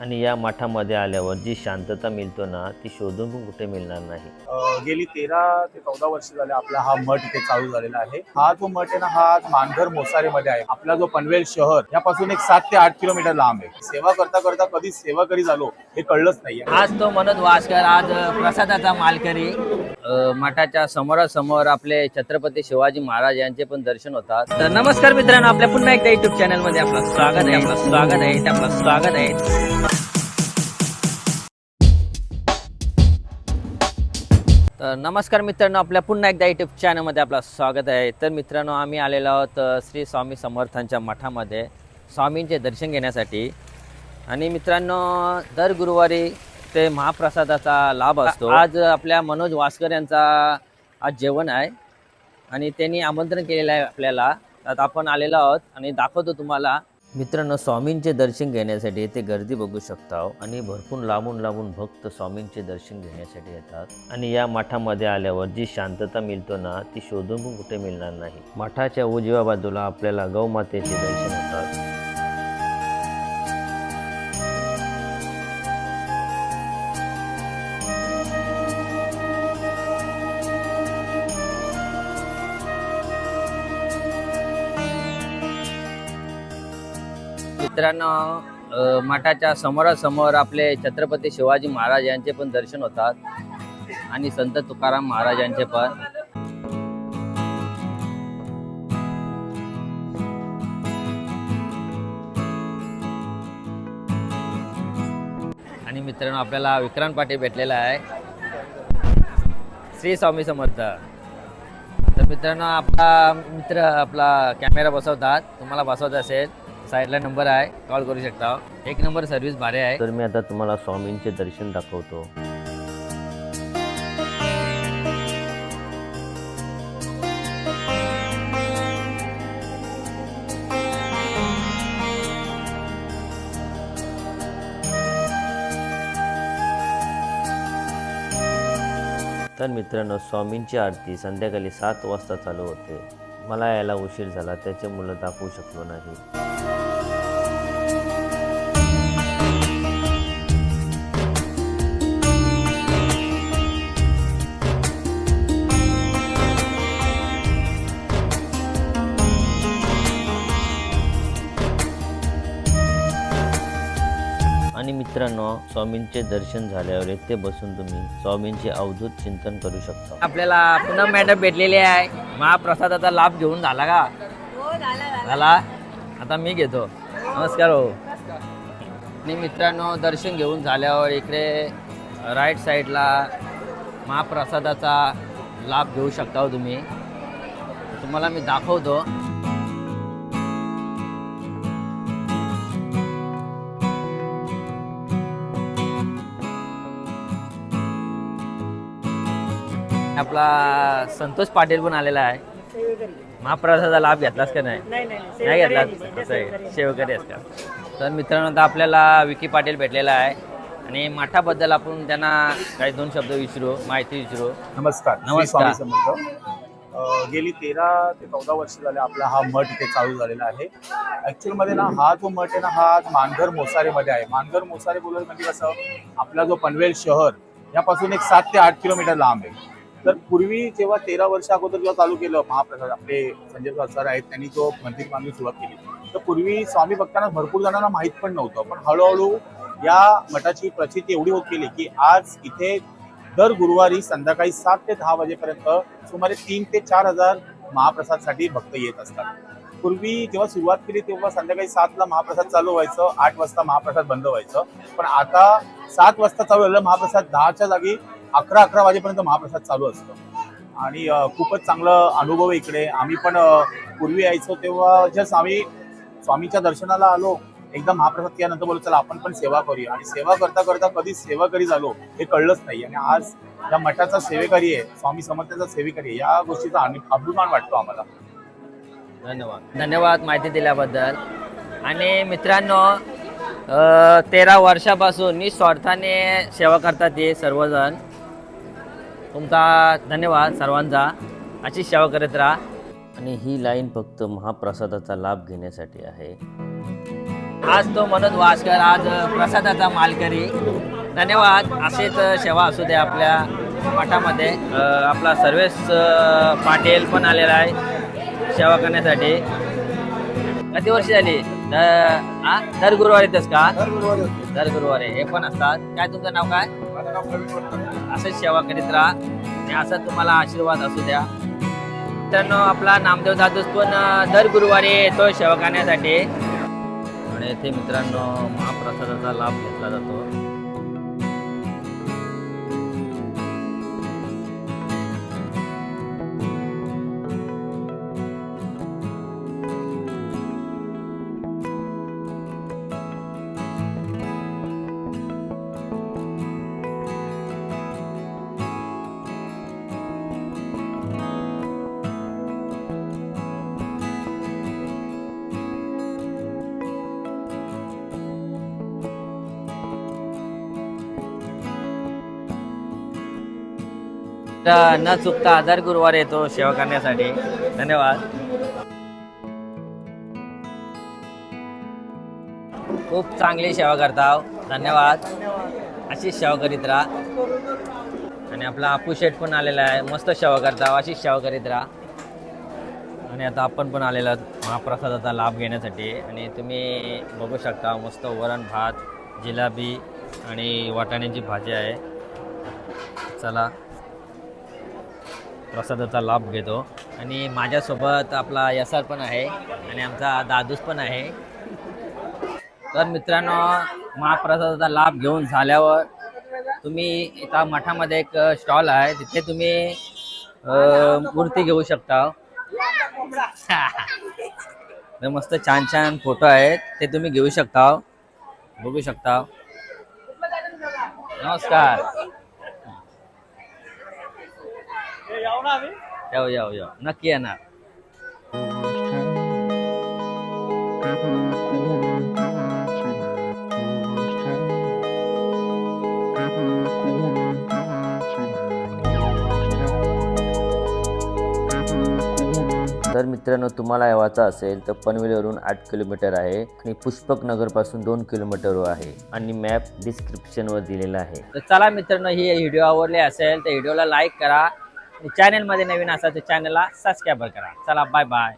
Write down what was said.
आणि या मठामध्ये आल्यावर जी शांतता मिळतो ना ती शोधून पण कुठे मिळणार नाही. गेली तेरा ते चौदा वर्ष झाले आपला हा मठ इथे चालू झालेला आहे. हा जो मठ आहे ना हा आज मानघर मोसारीमध्ये आहे. आपला जो पनवेल शहर यापासून एक सात ते आठ किलोमीटर लांब आहे. सेवा करता करता कधी सेवा करी झालो हे कळलंच नाहीये. आज तो मनोज वासकर आज प्रसादाचा मालकरी. मठाच्या समोरासमोर आपले छत्रपती शिवाजी महाराज यांचे पण दर्शन होतात. तर नमस्कार मित्रांनो आपल्या पुन्हा एकदा युट्यूब चॅनलमध्ये आपलं स्वागत आहे आपलं स्वागत आहे आपलं स्वागत आहे. तर नमस्कार मित्रांनो आपल्या पुन्हा एकदा युट्यूब चॅनलमध्ये आपलं स्वागत आहे. तर मित्रांनो आम्ही आलेलो आहोत श्री स्वामी समर्थांच्या मठामध्ये स्वामींचे दर्शन घेण्यासाठी. आणि मित्रांनो दर गुरुवारी ते महाप्रसादाचा लाभ असतो. आज आपल्या मनोज वासकर यांचा आज जेवण आहे. आणि त्यांनी आमंत्रण केलेलं आहे आपल्याला. तर आपण आलेलो आहोत आणि दाखवतो तुम्हाला. मित्रांनो स्वामींचे दर्शन घेण्यासाठी येथे गर्दी बघू शकता हो. आणि भरपूर लांबून लांबून भक्त स्वामींचे दर्शन घेण्यासाठी येतात. आणि या मठामध्ये आल्यावर जी शांतता मिळतो ना ती शोधून पण कुठे मिळणार नाही. मठाच्या उजव्या बाजूला आपल्याला गौमातेचे दर्शन होतात. मित्रांनो मठाच्या समोरासमोर आपले छत्रपती शिवाजी महाराज यांचे पण दर्शन होतात आणि संत तुकाराम महाराज यांचे पण. आणि मित्रांनो आपल्याला विक्रांत पाटील भेटलेला आहे. श्री स्वामी समर्थ. तर मित्रांनो आपला मित्र आपला कॅमेरा बसवतात. तुम्हाला बसवत असेल साईडला नंबर आहे कॉल करू शकता. एक नंबर सर्व्हिस भारी आहे. तर मी आता तुम्हाला स्वामींचे दर्शन दाखवतो. तर मित्रांनो स्वामींची आरती संध्याकाळी सात वाजता चालू होते. मला यायला उशीर झाला त्याच्यामुळं दाखवू शकलो नाही. मित्रांनो स्वामींचे दर्शन झाल्यावर येथे बसून तुम्ही स्वामींचे अवधूत चिंतन करू शकता. आपल्याला पुन्हा मॅडम भेटलेली आहे. महाप्रसादाचा लाभ घेऊन झाला का? झाला? आता मी घेतो. नमस्कार हो. आणि मित्रांनो दर्शन घेऊन झाल्यावर इकडे राईट साईडला महाप्रसादाचा लाभ घेऊ शकता हो तुम्ही. तुम्हाला मी दाखवतो. आपला संतोष पाटील पण आलेला आहे. महाप्रसादाचा लाभ घेतलास का नाही? नाही घेतला असं आहे. शेवकरी आहेस का? तर मित्रांनो आता आपल्याला विकी पाटील भेटलेला आहे. आणि मठाबद्दल आपण त्यांना काही दोन शब्द विचारू माहिती विचारू. नमस्कार. नमस्कार. स्वामी समर्थ. अ, गेली तेरा ते चौदा वर्ष झाले आपला हा मठ इथे चालू झालेला आहे. ऍक्च्युअलमध्ये ना हा जो मठ आहे ना हा आज मानघर मोसारीमध्ये आहे. मानघर मोसारी बोलत म्हणजे कसं आपला जो पनवेल शहर यापासून एक सात ते आठ किलोमीटर लांब आहे. तर पूर्वी जेव्हा तेरा वर्ष अगोदर जेव्हा चालू केलं महाप्रसाद आपले संजय सर आहेत त्यांनी तो मंदिर बांधून सुरुवात केली. तर पूर्वी स्वामी भक्तांना भरपूर जणांना माहीत पण नव्हतं. पण हळूहळू या मठाची प्रचिती एवढी होत गेली की आज इथे दर गुरुवारी संध्याकाळी सात ते दहा वाजेपर्यंत सुमारे तीन ते चार हजार महाप्रसादसाठी भक्त येत असतात. पूर्वी जेव्हा सुरुवात केली तेव्हा संध्याकाळी सातला महाप्रसाद चालू व्हायचं आठ वाजता महाप्रसाद बंद व्हायचं. पण आता सात वाजता चालू झालं महाप्रसाद दहाच्या जागी अकरा अकरा वाजेपर्यंत महाप्रसाद चालू असतो. आणि खूपच चांगला अनुभव आहे इकडे. आम्ही पण पूर्वी यायचो तेव्हा जस्ट आम्ही स्वामीच्या दर्शनाला आलो. एकदा महाप्रसाद केल्यानंतर बोललो चला आपण पण सेवा करूया. आणि सेवा करता करता कधी सेवा करी झालो हे कळलंच नाही. आणि आज या मठाचा सेवेकरी आहे स्वामी समर्थाचा सेवेकरी आहे या गोष्टीचा आम्ही अभिमान वाटतो आम्हाला. धन्यवाद. धन्यवाद माहिती दिल्याबद्दल. आणि मित्रांनो तेरा वर्षापासून निस्वार्थाने सेवा करतात ते सर्वजण. तुमचा धन्यवाद सर्वांचा. अशीच सेवा करत राहा. आणि ही लाईन फक्त महाप्रसादाचा लाभ घेण्यासाठी आहे. आज तो मनोज वासकर आज प्रसादाचा मालकरी. धन्यवाद. असेच सेवा असू दे आपल्या मठामध्ये. आपला सर्वेश पाटील पण आलेला आहे सेवा करण्यासाठी. किती वर्ष झाली? द- आ? दर गुरुवारी येतेस का? दर गुरुवारी. हे पण असतात. काय तुमचं नाव काय? असंच सेवा करीत राहा. आणि असा तुम्हाला आशीर्वाद असू द्या. मित्रांनो आपला नामदेव दादूस पण दर गुरुवारी येतो सेवा करण्यासाठी. आणि येथे मित्रांनो महाप्रसादाचा लाभ घेतला जातो. तर न चुकता आधार गुरुवार येतो सेवा करण्यासाठी. धन्यवाद. खूप चांगली सेवा करता हो. धन्यवाद. अशीच सेवा करीत राहा. आणि आपला आपू शेठ पण आलेला आहे. मस्त सेवा करता हो. अशीच सेवा करीत राहा. आणि आता आपण पण आलेलो महाप्रसादाचा लाभ घेण्यासाठी. आणि तुम्ही बघू शकता मस्त वरण भात जिलाबी आणि वाटाण्याची भाजी आहे. चला. प्रसादाचा लाभ घेतो. आणि माझ्यासोबत आपला यसार पण आहे आणि आमचा दादूस पण आहे. तर मित्रांनो महाप्रसादाचा लाभ घेऊन झाल्यावर तुम्ही इथं मठामध्ये एक स्टॉल आहे तिथे तुम्ही मूर्ती घेऊ शकता. तर मस्त छान छान फोटो आहेत ते तुम्ही घेऊ शकता. बघू शकता. नमस्कार. येऊ येऊ येऊ नक्की येणार. तर मित्रांनो तुम्हाला यावाचा असेल तर पनवेलवरून आठ किलोमीटर आहे आणि पुष्पक नगरपासून दोन किलोमीटरवर आहे आणि मॅप डिस्क्रिप्शनवर दिलेला आहे. तर चला मित्रांनो ही व्हिडिओ आवडले असेल तर व्हिडिओला लाईक करा. चॅनलमध्ये नवीन असाल तर चॅनलला सबस्क्राईब करा. चला बाय बाय